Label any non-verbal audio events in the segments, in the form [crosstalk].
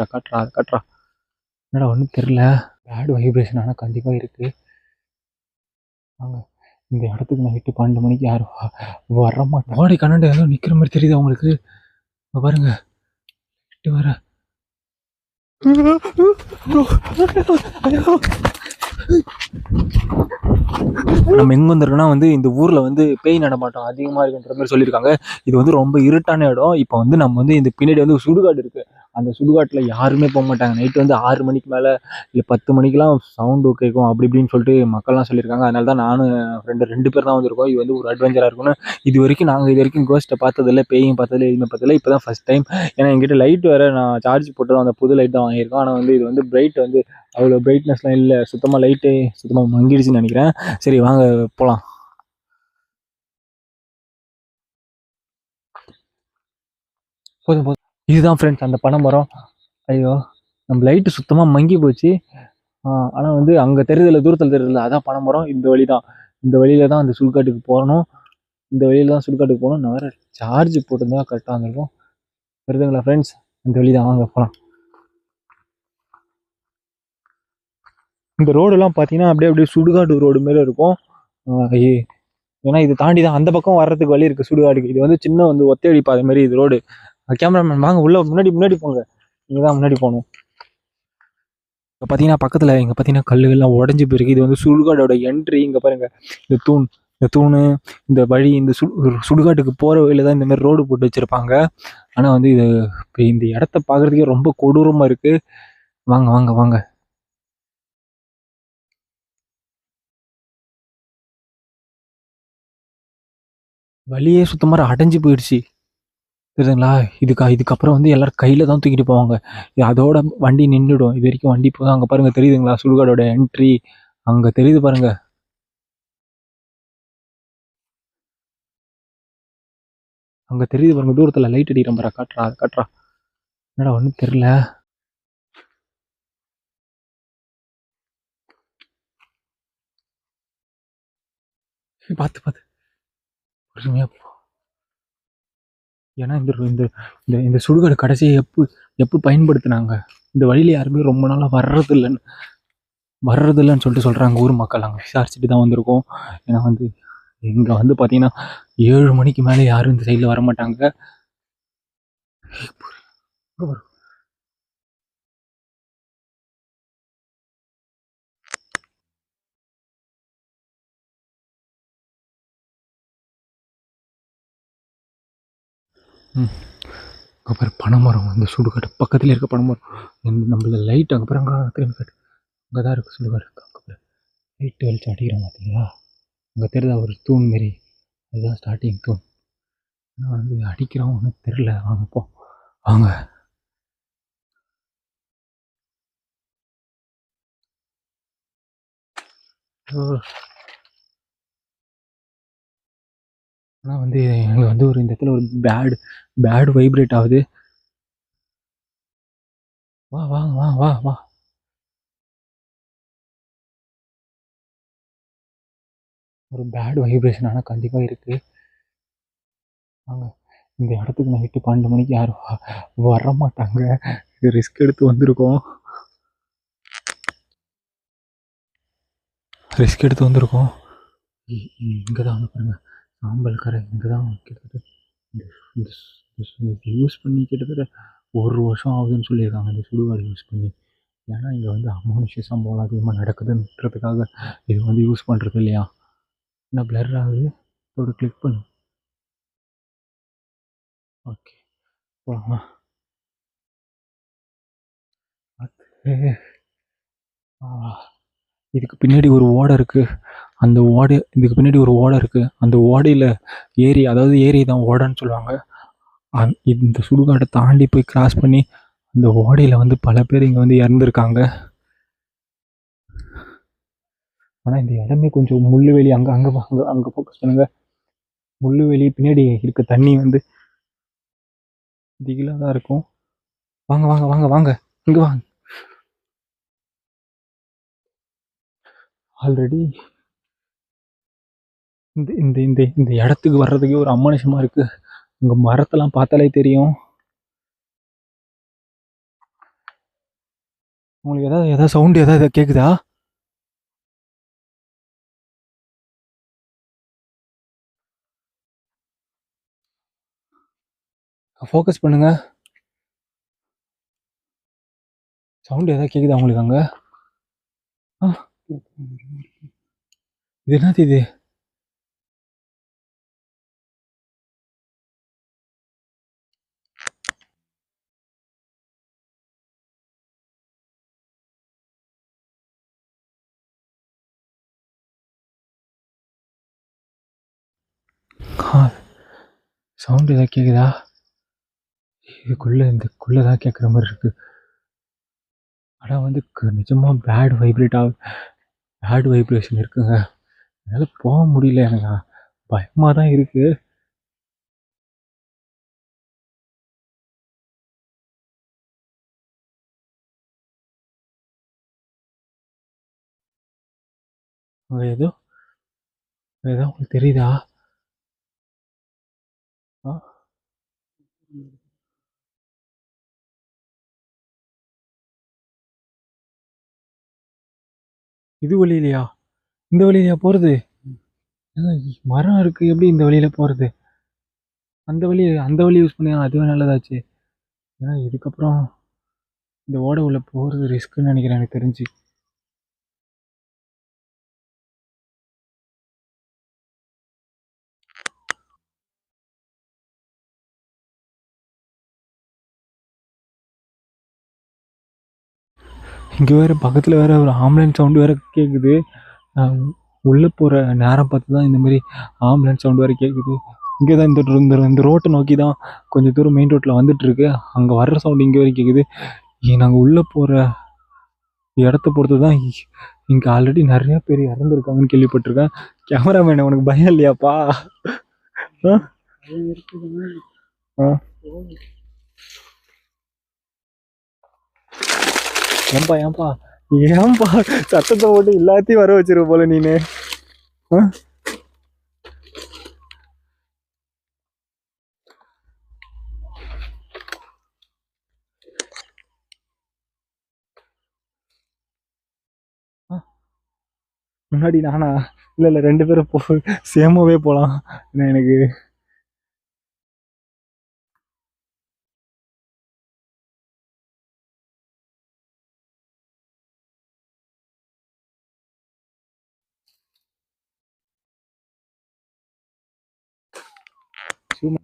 நம்பரை காட்டுறா அதை காட்டுறா. என்னடா ஒன்றும் தெரில பேட் வைப்ரேஷன் ஆனால் கண்டிப்பாக இருக்குது வாங்க இந்த இடத்துக்கு நைட்டு பன்னெண்டு மணிக்கு யாரும் வ- வர மாட்டோம் வாடி கண்ணாண்டு ஏதோ நிற்கிற மாதிரி தெரியுது அவங்களுக்கு பாருங்க. இட்டு வர நம்ம எங்கே வந்திருக்கோம்னா வந்து இந்த ஊரில் வந்து பேய் நடமாட்டம் அதிகமாக இருக்குன்ற மாதிரி சொல்லியிருக்காங்க. இது வந்து ரொம்ப இருட்டான இடம். இப்போ வந்து நம்ம வந்து இந்த பின்னாடி வந்து சுடுகாடு இருக்குது அந்த சுடுகாட்டில் யாருமே போக மாட்டாங்க. நைட்டு வந்து ஆறு மணிக்கு மேலே இல்லை பத்து மணிக்கெலாம் சவுண்டு கேட்கும் அப்படி இப்படின்னு சொல்லிட்டு மக்கள்லாம் சொல்லியிருக்காங்க. அதனால தான் நானும் ஃப்ரெண்டு ரெண்டு பேர் தான் வந்திருக்கோம். இது வந்து ஒரு அட்வென்ச்சராக இருக்கும்னு இது வரைக்கும் நாங்கள் இது வரைக்கும் கோஸ்ட்டை பார்த்ததில்ல பேயும் பார்த்ததில்ல எதுவுமே பார்த்ததில்ல. இப்போ தான் ஃபஸ்ட் டைம் ஏன்னா எங்கிட்ட லைட் வேறு நான் சார்ஜ் போட்டுருவோம் அந்த புது லைட் தான் வாங்கியிருக்கோம். ஆனால் வந்து இது வந்து பிரைட் வந்து அவ்வளோ பிரைட்னஸ்லாம் இல்லை. சுத்தமாக லைட்டு சுத்தமாக மங்கிடுச்சுன்னு நினைக்கிறேன். சரி வாங்க போகலாம் போதும் போதும். இதுதான் ஃப்ரெண்ட்ஸ் அந்த பனை மரம். ஐயோ நம்ம லைட்டு சுத்தமாக மங்கி போச்சு. ஆனால் வந்து அங்கே தெரியுதில்ல தூரத்தில் தெரியுதில்ல அதான் பனை மரம். இந்த வழி தான் இந்த வழியில தான் அந்த சுடுகாட்டுக்கு போகணும் இந்த வழியில தான் சுடுகாட்டுக்கு போகணும். நான் வேறு சார்ஜ் போட்டிருந்தா கரெக்டாக இருந்திருக்கும். வருதுங்களா ஃப்ரெண்ட்ஸ் இந்த வழி தான் வாங்க போகலாம் இந்த ரோடெல்லாம் பார்த்தீங்கன்னா அப்படியே அப்படியே சுடுகாடு ரோடு மாரி இருக்கும். ஆஹ் ஏன்னா இது தாண்டி தான் அந்த பக்கம் வர்றதுக்கு வழி இருக்குது சுடுகாடுக்கு. இது வந்து சின்ன வந்து ஒத்தையடி பாதை மாதிரி இது ரோடு கேமராமேன் வாங்க உள்ள முன்னாடி முன்னாடி போங்க. நீங்கள் தான் முன்னாடி போகணும். இப்போ பார்த்தீங்கன்னா பக்கத்தில் இங்கே பார்த்தீங்கன்னா கல்லுகள்லாம் உடஞ்சி போயிருக்கு. இது வந்து சுடுகாடோட என்ட்ரி இங்கே பாருங்க இந்த தூண் இந்த தூண் இந்த வழி இந்த சு சுடுகாட்டுக்கு போகிற வழியில தான் இந்தமாதிரி ரோடு போட்டு வச்சுருப்பாங்க. ஆனால் வந்து இது இப்போ இந்த இடத்த பார்க்குறதுக்கே ரொம்ப கொடூரமாக இருக்குது வாங்க வாங்க வாங்க. வழியே சுத்தமாக அடைஞ்சு போயிடுச்சு. தெரியுதுங்களா இதுக்கா இதுக்கப்புறம் வந்து எல்லோரும் கையில் தான் தூக்கிட்டு போவாங்க. அதோட வண்டி நின்றுடும் இது வரைக்கும் வண்டி போதும் அங்கே பாருங்க தெரியுதுங்களா? சுடுகாடோட என்ட்ரி அங்கே தெரியுது பாருங்க. அங்கே தெரியுது பாருங்க தூரத்தில் லைட் அடிக்கிற மாதிரி காட்டுறா காட்டுறா. என்னடா ஒன்றும் தெரில பார்த்து பார்த்து பொறுமையாக போ. ஏன்னா இந்த இந்த இந்த இந்த சுடுகாடு கடைசியை எப்போ எப்போ பயன்படுத்தினாங்க? இந்த வழியில யாருமே ரொம்ப நாளாக வர்றது இல்லைன்னு வர்றது இல்லைன்னு சொல்லிட்டு சொல்கிறாங்க ஊர் மக்கள். அங்கே விசாரிச்சுட்டு தான் வந்திருக்கோம். ஏன்னா வந்து இங்கே வந்து பார்த்தீங்கன்னா ஏழு மணிக்கு மேலே யாரும் இந்த சைடில் வர அங்கே அப்புறம் பனைமரம் இந்த சுடுகாடு. பக்கத்தில் இருக்க பனைமரம் இந்த நம்மள லைட் அங்கே பாருங்க திரும்பி காட்டு. அங்கே தான் இருக்குது சுடுகாடு அங்கே லைட் வெளிச்சம் அடிக்கிறோம் பார்த்தீங்களா அங்கே தெரியுதா ஒரு தூண் மாரி? அதுதான் ஸ்டார்டிங் தூண். ஆனால் வந்து அடிக்கிறோம் ஒன்றும் தெரில வாங்க போ. ஆனால் வந்து எங்களுக்கு வந்து ஒரு இந்த இடத்துல ஒரு பேட் பேட் வைப்ரேட் ஆகுது. வா வா வா வா வா. ஒரு பேட் வைப்ரேஷன் ஆனால் கண்டிப்பாக இருக்குது வாங்க இந்த இடத்துக்கு நைட்டு பன்னெண்டு மணிக்கு யாரும் வர மாட்டாங்க ரிஸ்க் எடுத்து வந்திருக்கோம். ரிஸ்க் எடுத்து வந்திருக்கோம். இங்கே தான் பாருங்க. சாம்பல் கரை இங்கே தான் கிட்டத்தட்ட இந்த யூஸ் பண்ணி கிட்டத்தட்ட ஒரு வருஷம் ஆகுதுன்னு சொல்லியிருக்காங்க. இந்த சுடுகாடு யூஸ் பண்ணி. ஏன்னா இங்கே வந்து அமானுஷ்ய சம்பவம் அதிகமாக நடக்குதுன்றதுக்காக இது வந்து யூஸ் பண்ணுறது இல்லையா? என்ன பிளர் ஆகுது? இதோட கிளிக் பண்ணு. ஓகே போகலாமா அது இதுக்கு பின்னாடி ஒரு ஓடை இருக்குது அந்த ஓடை இதுக்கு பின்னாடி ஒரு ஓடை இருக்குது அந்த ஓடையில் ஏரி அதாவது ஏரி தான் ஓடைன்னு சொல்லுவாங்க. அந் இந்த சுடுகாடை தாண்டி போய் கிராஸ் பண்ணி அந்த ஓடையில் வந்து பல பேர் இங்கே வந்து இறந்துருக்காங்க. ஆனால் இந்த இடமே கொஞ்சம் முள்ளுவெளி அங்கே அங்கே அங்கே அங்கே ஃபோக்கஸ் பண்ணுங்கள் முள்ளுவெளி பின்னாடி இருக்க தண்ணி வந்து திகிலாக தான் இருக்கும். வாங்க வாங்க வாங்க வாங்க. இங்கே வாங்க. ஆல்ரெடி இந்த இந்த இந்த இந்த இடத்துக்கு வர்றதுக்கே ஒரு அம்மனுஷமாக இருக்குது இங்கே மரத்தெல்லாம் பார்த்தாலே தெரியும். உங்களுக்கு எதாவது எதாவது சவுண்டு எதாவது கேட்குதா ஃபோக்கஸ் பண்ணுங்க. சவுண்டு ஏதாவது கேட்குதா உங்களுக்கு அங்கே? ஆ. இது என்னது இது? சவுண்டு ஏதாவது கேட்குதா இதுக்குள்ளே இதுக்குள்ளே தான் கேட்குற மாதிரி இருக்குது ஆனால் வந்து க- பேட் வைப்ரேட் ஆகுது பேட் வைப்ரேஷன் இருக்குங்க. என்னால் போக முடியல எனக்கு. பயமாக தான் இருக்குது ஏதோ ஏதோ உங்களுக்கு தெரியுதா ஆ இது வழியிலையா? இந்த வழியிலையா போகிறது மரம் இருக்குது எப்படி இந்த வழியில் போகிறது அந்த வழி அந்த வழி யூஸ் பண்ணி அதுவே நல்லதாச்சு. ஏன்னா இதுக்கப்புறம் இந்த ஓடை உள்ளே போகிறது ரிஸ்க்குன்னு நினைக்கிறேன் எனக்கு தெரிஞ்சு. இங்கே வேறு பக்கத்தில் வேற ஒரு ஆம்புலன்ஸ் சவுண்டு வேறு கேட்குது உள்ளே போகிற நேரம் பார்த்து தான் இந்த மாதிரி ஆம்புலன்ஸ் சவுண்டு வேறு கேட்குது இங்கே தான் இந்த இந்த இந்த ரோட்டை நோக்கி தான் கொஞ்சம் தூரம் மெயின் ரோட்டில் வந்துட்டுருக்கு. அங்கே வர்ற சவுண்டு இங்கே வரைக்கும் கேட்குது நாங்கள் உள்ளே போகிற இடத்த பொறுத்து தான் இங்கே ஆல்ரெடி நிறையா பேர் இறந்துருக்காங்கன்னு கேள்விப்பட்டிருக்கேன். கேமராமேன் உனக்கு பயம் இல்லையாப்பா? ஆ? ஆ. ஏன்பா ஏன்பா? ஏன்பா? சத்தத்தை போட்டு எல்லாத்தையும் வர வச்சிருவ போல நீனு. முன்னாடி நானா? இல்ல இல்ல ரெண்டு பேரும் போ சேமாவே போலாம். ஏன்னா எனக்கு? Human.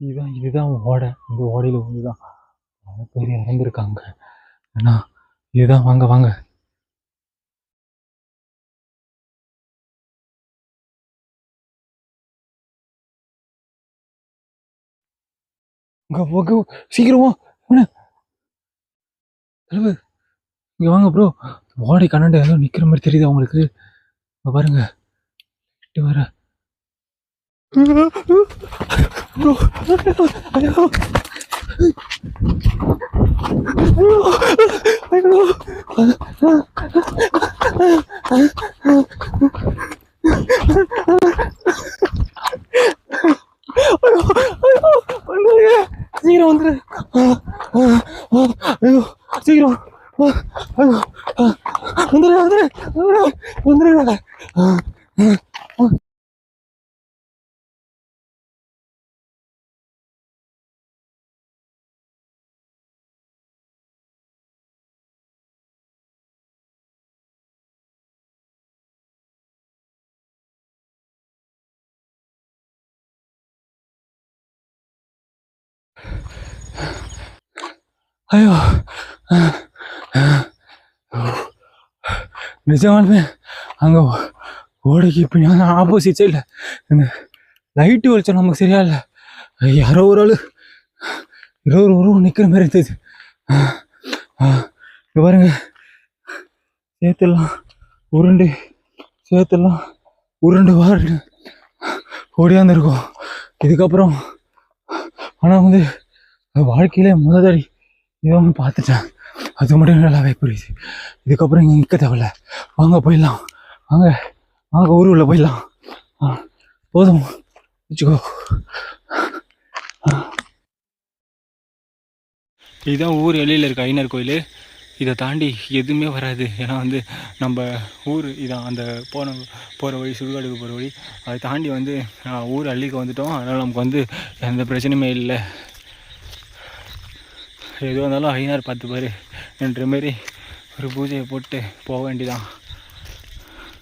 இதுதான் இதுதான் ஓடை. இந்த ஓடையில வந்துதான் பல பேர் இறந்துருக்காங்க. ஏன்னா இதுதான் வாங்க வாங்க. சீக்கிரமா என்ன இங்க வாங்க ப்ரோ வாடி கண்ணாண்ட ஏதோ நிக்கிற மாதிரி தெரியுது அவங்களுக்கு பாருங்க. வர ப்ரோ [laughs] சீக்கிரம் வந்துரு ஐயோ சீக்கிரம் ஐயோ ஐயோ. நிஜமாலுமே அங்கே ஓடைக்கு இப்போ ஆப்போசிட் சைடில் இந்த லைட்டு வெளிச்சம் நமக்கு சரியா இல்லை யாரோ ஒரு ஆள் ஏதோ ஒரு உருவம் நிற்கிற மாதிரி இருந்தது. இங்க பாருங்க. சேத்தெல்லாம் உருண்டு. சேத்தெல்லாம் உருண்டு வாருண்டு ஓடியாந்துருக்கோம் இதுக்கப்புறம் ஆனால் வந்து வாழ்க்கையிலே முததடி தடி ஒன்று பார்த்துட்டேன். அது மட்டும் நல்லாவே புரியுது. இதுக்கப்புறம் இங்கே நிற்க தேவையில்ல. வாங்க போயிடலாம். வாங்க வாங்க ஊர் உள்ள போயிடலாம். போதும். வச்சுக்கோ. இதுதான் ஊர் எல்லையில் இருக்க ஐநர் கோயில். இதை தாண்டி எதுவுமே வராது. ஏன்னா வந்து நம்ம ஊர் இதான். அந்த போன போகிற வழி சுடுகாடுக்கு போகிற வழி. அதை தாண்டி வந்து ஊர் அள்ளிக்கு வந்துட்டோம். அதனால் நமக்கு வந்து எந்த பிரச்சனையுமே இல்லை. எதுவாக இருந்தாலும் ஐநார் பார்த்துப்பார். என்ற மாரி ஒரு பூஜையை போட்டு போக வேண்டிதான்